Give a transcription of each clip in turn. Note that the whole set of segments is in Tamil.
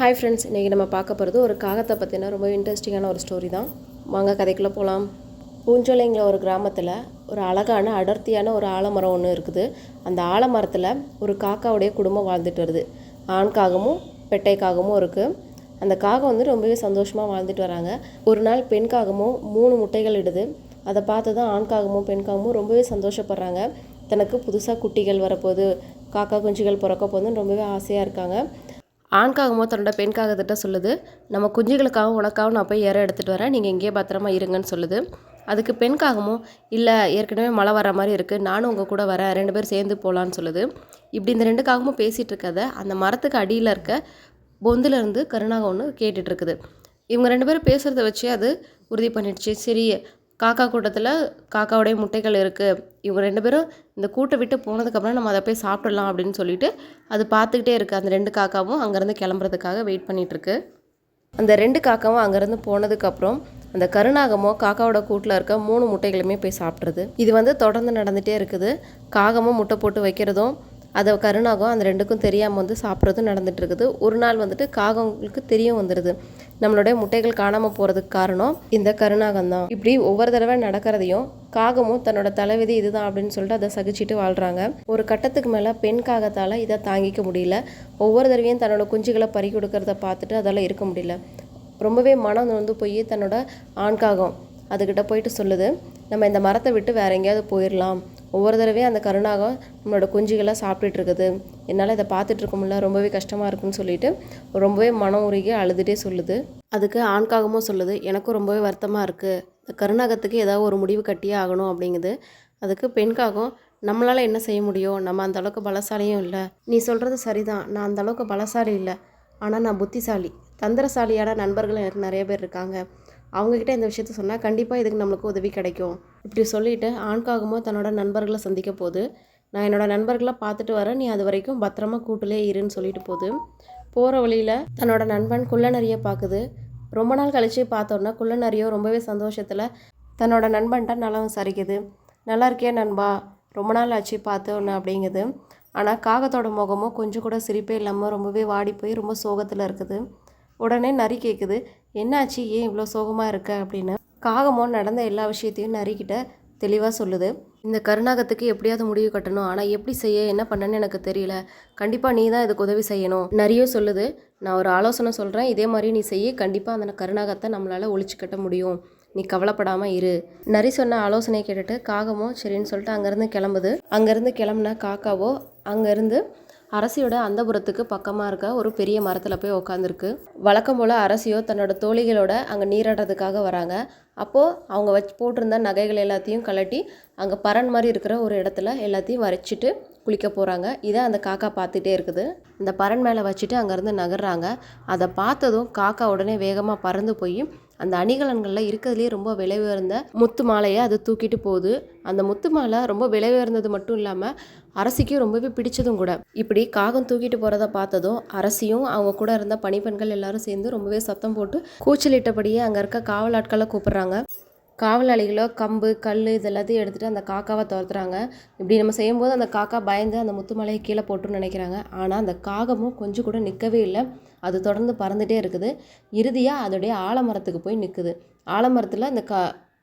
ஹாய் ஃப்ரெண்ட்ஸ் இன்றைக்கி நம்ம பார்க்க போகிறது ஒரு காகத்தை பற்றின ரொம்ப இன்ட்ரெஸ்டிங்கான ஒரு ஸ்டோரி தான். வாங்க கதைக்குள்ளே போகலாம் பூஞ்சோலைங்கிற ஒரு கிராமத்தில் ஒரு அழகான அடர்த்தியான ஒரு ஆலமரம் ஒன்று இருக்குது. அந்த ஆலமரத்தில் ஒரு காக்காவுடைய குடும்பம் வாழ்ந்துட்டு வருது. ஆண் காகமும் பெட்டை காகமும் இருக்குது அந்த காகம் வந்து ரொம்பவே சந்தோஷமாக வாழ்ந்துட்டு வராங்க. ஒரு நாள் பெண் காகமும் மூணு முட்டைகள் இடுது. அதை பார்த்து தான் ஆண் காகமும் பெண் காகமும் ரொம்பவே சந்தோஷப்படுறாங்க. தனக்கு புதுசாக குட்டிகள் வரப்போகுது. காக்கா குஞ்சுகள் பிறக்க போதுன்னு ரொம்பவே ஆசையாக இருக்காங்க. ஆண்காகமோ தன்னோட பெண்காகத்திட்ட சொல்லுது. நம்ம குஞ்சுகளுக்காகவும் உனக்காகவும் நான் போய் இற எடுத்துகிட்டு வரேன். நீங்கள் இங்கேயே பத்திரமா இருங்கன்னு சொல்லுது. அதுக்கு பெண்காகமோ இல்லை ஏற்கனவே மழை வர மாதிரி இருக்குது நானும் உங்கள் கூட வரேன். ரெண்டு பேரும் சேர்ந்து போகலான்னு சொல்லுது. இப்படி இந்த ரெண்டு காகமும் பேசிகிட்டு இருக்கத அந்த மரத்துக்கு அடியில் இருக்க பொந்துல இருந்து கருணாகம் ஒன்று கேட்டுட்ருக்குது இவங்க ரெண்டு பேரும் பேசுகிறத வச்சு அது உறுதி பண்ணிடுச்சு. சரி காக்கா கூட்டத்தில் காக்காவுடைய முட்டைகள் இருக்குது இவங்க ரெண்டு பேரும் இந்த கூட்டை விட்டு போனதுக்கப்புறம் நம்ம அதை போய் சாப்பிடலாம் அப்படின்னு சொல்லிட்டு அது பார்த்துக்கிட்டே இருக்குது அந்த ரெண்டு காக்காவும் அங்கேருந்து கிளம்புறதுக்காக வெயிட் பண்ணிகிட்ருக்கு அந்த ரெண்டு காக்காவும் அங்கேருந்து போனதுக்கப்புறம் அந்த கருநாகமோ காக்காவோட கூட்டில் இருக்க மூணு முட்டைகளுமே போய் சாப்பிட்றது. இது வந்து தொடர்ந்து நடந்துகிட்டே இருக்குது. காகமும் முட்டை போட்டு வைக்கிறதும் அதை கருணாகம் அந்த ரெண்டுக்கும் தெரியாமல் வந்து சாப்பிட்றதும் நடந்துட்டு இருக்குது. ஒரு நாள் வந்துட்டு காகங்களுக்கு தெரியும் வந்துடுது நம்மளுடைய முட்டைகள் காணாமல் போகிறதுக்கு காரணம் இந்த கருணாகம் தான். இப்படி ஒவ்வொரு தடவை நடக்கிறதையும் காகமும் தன்னோட தலைவிதி இதுதான் அப்படின்னு சொல்லிட்டு அதை சகிச்சுட்டு வாழ்கிறாங்க ஒரு கட்டத்துக்கு மேலே பெண் காகத்தால் இதை தாங்கிக்க முடியல. ஒவ்வொரு தடவையும் தன்னோட குஞ்சுகளை பறி கொடுக்கறத பார்த்துட்டு அதால் இருக்க முடியல. ரொம்பவே மனம் வந்து போய் தன்னோட ஆண்காகம் அதுக்கிட்ட போயிட்டு சொல்லுது நம்ம இந்த மரத்தை விட்டு வேற எங்கேயாவது போயிடலாம் ஒவ்வொரு தடவையும் அந்த கருணாகம் நம்மளோட குஞ்சுகளை சாப்பிட்டுட்டு இருக்குது. என்னால் இதை பார்த்துட்டு இருக்க முடியல. ரொம்பவே கஷ்டமாக இருக்குன்னு சொல்லிட்டு ரொம்பவே மனம் உருகி அழுதுகிட்டே சொல்லுது. அதுக்கு ஆண்காகமும் சொல்லுது. எனக்கும் ரொம்பவே வருத்தமாக இருக்குது இந்த கருணாகத்துக்கு ஏதாவது ஒரு முடிவு கட்டியே ஆகணும் அப்படிங்குது. அதுக்கு பெண்காகம் நம்மளால் என்ன செய்ய முடியும்? நம்ம அந்த அளவுக்கு பலசாலியும் இல்லை. நீ சொல்கிறது சரிதான். நான் அந்த அளவுக்கு பலசாலி இல்லை. ஆனால் நான் புத்திசாலி. தந்திரசாலியான நண்பர்கள் எனக்கு நிறைய பேர் இருக்காங்க. அவங்கக்கிட்ட இந்த விஷயத்த சொன்னால் கண்டிப்பாக இதுக்கு நம்மளுக்கு உதவி கிடைக்கும். இப்படி சொல்லிட்டு ஆண்காகமோ தன்னோட நண்பர்களை சந்திக்க போகுது நான் என்னோடய நண்பர்களை பார்த்துட்டு வரேன். நீ அது வரைக்கும் பத்திரமா கூட்டிலே இருன்னு சொல்லிட்டு போகுது போகிற வழியில் தன்னோட நண்பன் குள்ளநரியை பார்க்குது ரொம்ப நாள் கழிச்சு பார்த்தோன்னா குள்ளநரியோ ரொம்பவே சந்தோஷத்தில் தன்னோட நண்பன்ட்ட நல்லா விசாரிக்குது. நல்லா இருக்கே நண்பா? ரொம்ப நாள் ஆச்சு பார்த்தோன்னு அப்படிங்குது. ஆனால் காகத்தோட முகமும் கொஞ்சம் கூட சிரிப்பே இல்லாமல் ரொம்பவே வாடி போய் ரொம்ப சோகத்தில் இருக்குது. உடனே நரி கேட்குது என்னாச்சு? ஏன் இவ்வளோ சோகமாக இருக்க? அப்படின்னு காகமோ நடந்த எல்லா விஷயத்தையும் நரிக்கிட்ட தெளிவாக சொல்லுது. இந்த கருணாகத்துக்கு எப்படியாவது முடிவு கட்டணும். ஆனால் எப்படி செய்ய என்ன பண்ணன்னு எனக்கு தெரியல. கண்டிப்பாக நீ தான் இதுக்கு உதவி செய்யணும். நிறைய சொல்லுது நான் ஒரு ஆலோசனை சொல்கிறேன் இதே மாதிரி நீ செய்ய கண்டிப்பாக அந்த கருணாகத்தை நம்மளால் ஒழிச்சு கட்ட முடியும். நீ கவலைப்படாமல் இரு. நரி சொன்ன ஆலோசனையை கேட்டுட்டு காகமோ சரின்னு சொல்லிட்டு அங்கேருந்து கிளம்புது. அங்கேருந்து கிளம்புனா காக்காவோ அங்கேருந்து அரசியோட அந்தபுரத்துக்கு பக்கமாக இருக்க ஒரு பெரிய மரத்தில் போய் உட்காந்துருக்கு வழக்கம் போல் அரசியோ தன்னோட தோழிகளோட அங்கே நீராடுறதுக்காக வராங்க. அப்போது அவங்க வச்சு போட்டிருந்த நகைகள் எல்லாத்தையும் கழட்டி அங்கே பரன் மாதிரி இருக்கிற ஒரு இடத்துல எல்லாத்தையும் வரைச்சிட்டு குளிக்க போகிறாங்க இதை அந்த காக்கா பார்த்துட்டே இருக்குது. அந்த பறன் மேலே வச்சுட்டு அங்கேருந்து நகர்றாங்க. அதை பார்த்ததும் காக்கா உடனே வேகமாக பறந்து போய் அந்த அணிகலன்களில் இருக்கிறதுலே ரொம்ப விலை உயர்ந்த முத்து மாலையை அது தூக்கிட்டு போகுது. அந்த முத்து மாலை ரொம்ப விலை உயர்ந்தது மட்டும் இல்லாமல் அரசிக்கும் ரொம்பவே பிடிச்சதும் கூட. இப்படி காகம் தூக்கிட்டு போகிறத பார்த்ததும் அரசியும் அவங்க கூட இருந்த பணிப்பெண்கள் எல்லாரும் சேர்ந்து ரொம்பவே சத்தம் போட்டு கூச்சலிட்டபடியே அங்கே இருக்க காவல் ஆட்களை காவலாளிகளோ கம்பு கல் இது எல்லாத்தையும் எடுத்துகிட்டு அந்த காக்காவை துரத்துறாங்க. இப்படி நம்ம செய்யும்போது அந்த காக்கா பயந்து அந்த முத்துமலையை கீழே போட்டுன்னு நினைக்கிறாங்க. ஆனால் அந்த காகமும் கொஞ்சம் கூட நிற்கவே இல்லை. அது தொடர்ந்து பறந்துகிட்டே இருக்குது. இறுதியாக அதோடைய ஆலமரத்துக்கு போய் நிற்குது ஆலமரத்தில் அந்த கா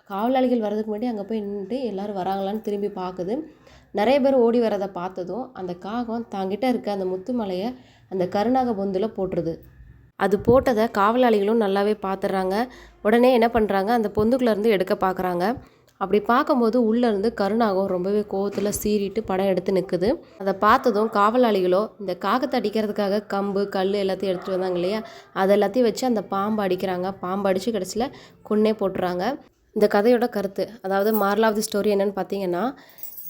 காவலாளிகள் வர்றதுக்கு முன்னாடி அங்கே போய் நின்றுட்டு எல்லோரும் வராங்களான்னு திரும்பி பார்க்குது நிறைய பேர் ஓடி வரதை பார்த்ததும் அந்த காகம் தாங்கிட்ட இருக்க அந்த முத்துமலையை அந்த கருநாக பொந்தில் போட்டுருது. அது போட்டதை காவலாளிகளும் நல்லாவே பார்த்துட்றாங்க உடனே என்ன பண்ணுறாங்க அந்த பொந்துக்குள்ளேருந்து எடுக்க பார்க்குறாங்க அப்படி பார்க்கும்போது உள்ளேருந்து கருணாகம் ரொம்பவே கோவத்தில் சீறிட்டு படம் எடுத்து நிற்குது அதை பார்த்ததும் காவலாளிகளோ இந்த காகத்தை அடிக்கிறதுக்காக கம்பு கல் எல்லாத்தையும் எடுத்துகிட்டு வந்தாங்க இல்லையா? அதை எல்லாத்தையும் வச்சு அந்த பாம்பு அடிக்கிறாங்க. பாம்பு அடித்து கடைசியில் கொன்னே போட்டுறாங்க. இந்த கதையோட கருத்து அதாவது மாரல் ஆஃப் தி ஸ்டோரி என்னென்னு பார்த்தீங்கன்னா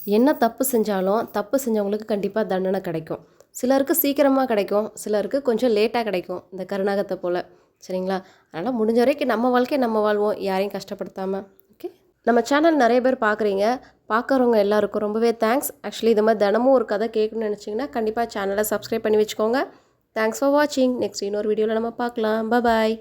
என்ன தப்பு செஞ்சாலும் தப்பு செஞ்சவங்களுக்கு கண்டிப்பாக தண்டனை கிடைக்கும். சிலருக்கு சீக்கிரமாக கிடைக்கும் சிலருக்கு கொஞ்சம் லேட்டாக கிடைக்கும் இந்த கருணாகத்தை போல். சரிங்களா? அதனால் முடிஞ்ச வரைக்கும் நம்ம வாழ்க்கையை நம்ம வாழ்வோம் யாரையும் கஷ்டப்படுத்தாமல் ஓகே நம்ம சேனல் நிறைய பேர் பார்க்குறீங்க பார்க்குறவங்க எல்லாருக்கும் ரொம்பவே தேங்க்ஸ் ஆக்சுவலி இது மாதிரி தினமும் ஒரு கதை கேட்கணும்னு நினச்சிங்கன்னா கண்டிப்பாக சேனலை சப்ஸ்கிரைப் பண்ணி வச்சுக்கோங்க. தேங்க்ஸ் ஃபார் வாட்சிங் நெக்ஸ்ட் இன்னொரு வீடியோவில் நம்ம பார்க்கலாம். பாய்